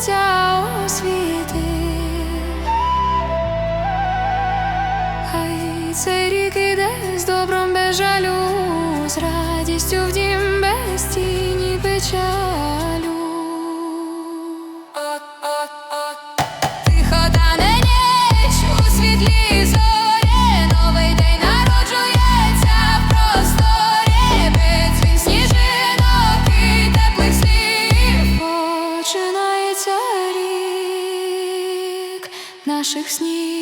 серця освіти, хай цей рік іде з добром без жалю, з радістю в дім без тіні печаль. наших снів.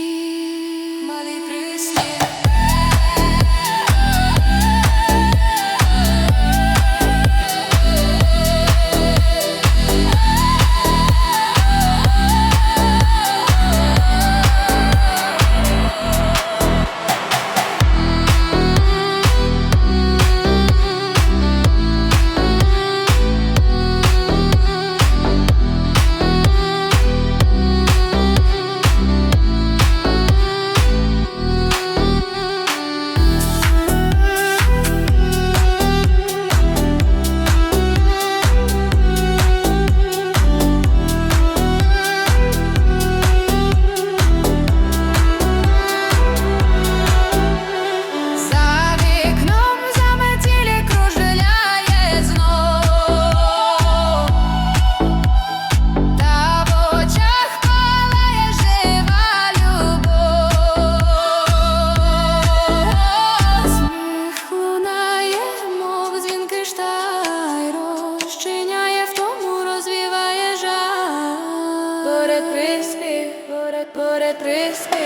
Cristo.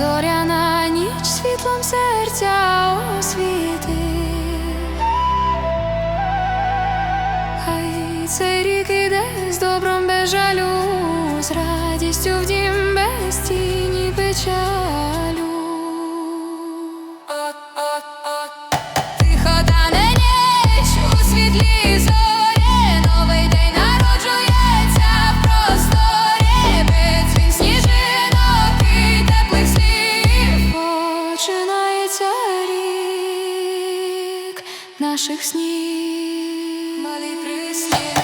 зоряна ніч світлом серця освіти, хай цей рік іде з добром без жалю зра. Вернувся рік наших снів, малий прислів.